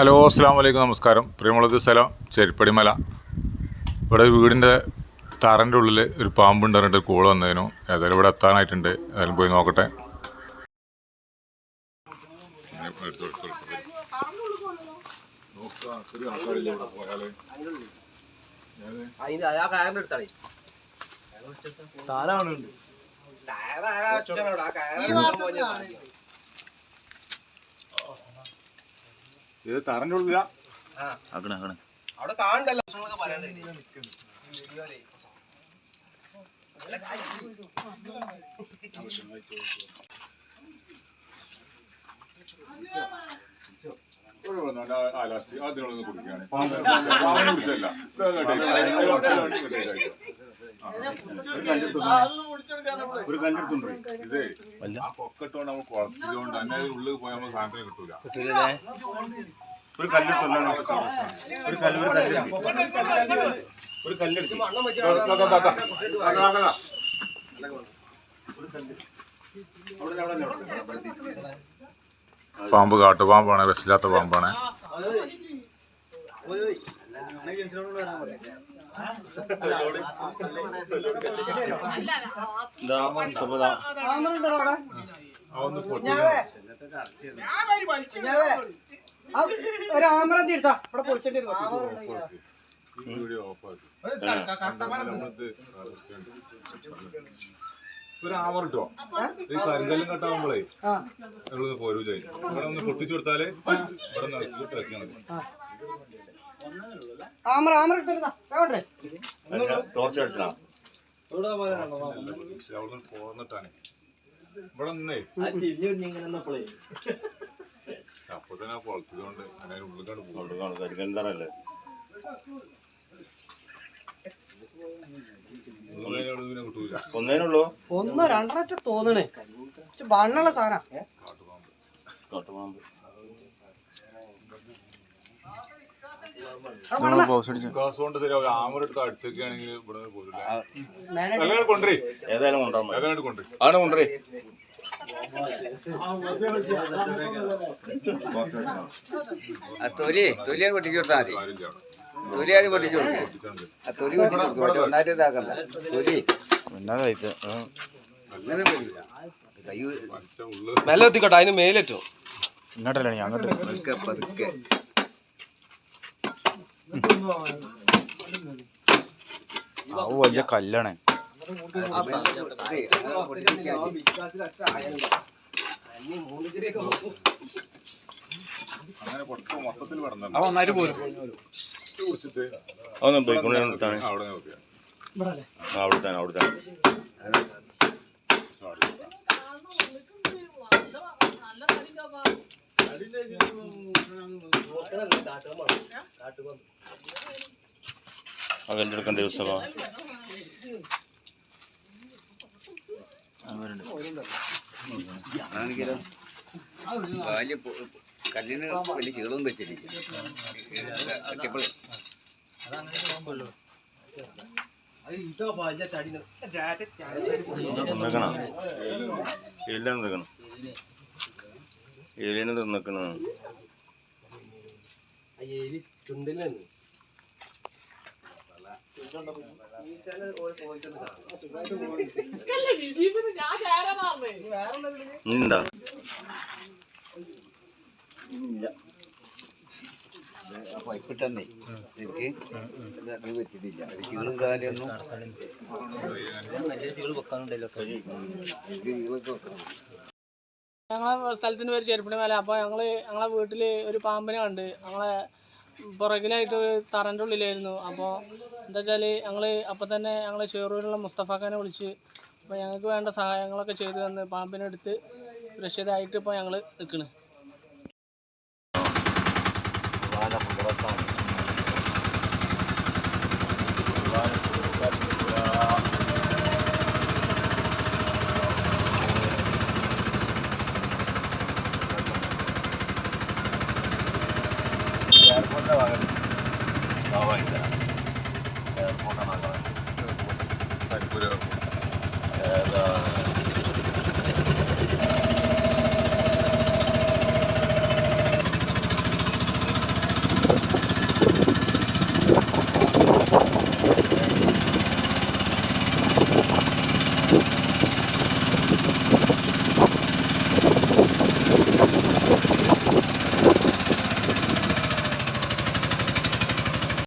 Hello അസ്സാം വലൈക്കും നമസ്കാരം. പ്രിയമുള്ളത് സ്ഥലം ചെരിപ്പടിമല. ഇവിടെ വീടിന്റെ തറന്റെ ഉള്ളിൽ ഒരു പാമ്പുണ്ട് പറഞ്ഞിട്ട് കൂൾ വന്നതിനു ഏതായാലും ഇവിടെ എത്താനായിട്ടുണ്ട്. ഏതായാലും പോയി നോക്കട്ടെ. അതിന് ഇത് തറന്റെ ഉള്ളിലാ ആ. അവിടെ കാണണ്ടല്ലോ പ്രശ്നങ്ങളൊക്കെ പറയണ്ടേ വീഡിയോയിലേ. ഒരു കല്ലെടുത്തുണ്ട് ഇത് ആ പൊക്കത്തോണ്ട് നമ്മൾ കുളത്തിലോണ്ട് തന്നെ ഉള്ളിൽ പോയാൽ നമുക്ക് സാധനം കിട്ടൂല. ഒരു കല്ലെടുത്തല്ലാണ് ഒരു കല്ല് ഒരു കല്ല്. ഒരു കല്ലെടുത്ത്. പാമ്പ് കാട്ടു പാമ്പ് കാട്ടുപാമ്പാണ് വിശില്ലാത്ത പാമ്പാണ്. ഒരു എടുത്താ ഇവിടെ പൊളിച്ചിട്ട് ഒരു ഈ കരിങ്കല്ലും കട്ടാവുമ്പോളേ ചെയ്യും ഇവിടെ ഒന്ന് പൊട്ടിച്ചു കൊടുത്താലേ ഇവിടെ നടക്കും ആമറ ആമറ വേണ്ടേ പോന്നിട്ടാണ്. ഇവിടെ നിന്നേ. അങ്ങനെ ഉള്ളിക്കാണ്ട് പോകും. കിട്ടൂല. ഒന്നേനുള്ളൂ ഒന്ന് രണ്ടരറ്റ തോന്നണേ. പക്ഷെ ബണ്ണുള്ള സാധനം. കാട്ടുപാമ്പ്. കാട്ടുപാമ്പ്. തൊലി തൊലി പൊട്ടിച്ചു കൊടുത്താൽ മതി. തൊലി ആദ്യം പൊട്ടിച്ചു കൊടുക്കും. ആ തൊലി പൊട്ടിച്ചു കൊടുക്കും. ഒന്നായിട്ട് ഇതാക്കണ്ട. തൊലി. നല്ല എത്തിക്കോട്ടെ അതിന് മേലേറ്റോ? ഇങ്ങോട്ടല്ലേ അങ്ങോട്ട്? പതുക്കെ പതുക്കെ ആ വലിയ കല്ലാണ് ആ, അതെ, അങ്ങനെ പൊട്ടിച്ചിരിക്കാൻ മതി. അങ്ങനെ പൊട്ട മൊത്തത്തിൽ പറഞ്ഞു അവ ഒന്നായിട്ട് വലിയ കല്ലാണ്. അതൊന്നും പോയിക്കൊണ്ടാണ് അവിടെ നോക്കിയാ അവിടെ തന്നെ അവിടെ ദിവസമാണ് ദിവസമോ വലിയ കല്ലിന് വലിയ കീളും വെച്ചിരിക്കും എല്ലാം നിൽക്കണം എലിനെ തിന്നിക്കണം ചുണ്ടിലാണ് നീണ്ടാ പൈപ്പിട്ടെന്നേ. എനിക്ക് ഇത് വെച്ചിട്ടില്ല. ഞങ്ങളെ സ്ഥലത്തിന് പേര് ചെരുപ്പണി മല. അപ്പോൾ ഞങ്ങൾ ഞങ്ങളെ വീട്ടിൽ ഒരു പാമ്പിനെ കണ്ട് ഞങ്ങളെ പുറകിലായിട്ട് ഒരു തറന്റെ ഉള്ളിലായിരുന്നു. അപ്പോൾ എന്താ വെച്ചാൽ ഞങ്ങൾ അപ്പോൾ തന്നെ ഞങ്ങൾ ചെറൂരിലുള്ള മുസ്തഫാഖാനെ വിളിച്ച് അപ്പോൾ ഞങ്ങൾക്ക് വേണ്ട സഹായങ്ങളൊക്കെ ചെയ്തു തന്ന് പാമ്പിനെ എടുത്ത് സുരക്ഷിതമായിട്ട് ഇപ്പോൾ ഞങ്ങൾ നിൽക്കണ് ഭാഗമായില്ല എയർപോർട്ടാണ് കരിപ്പൂര് ഏതാ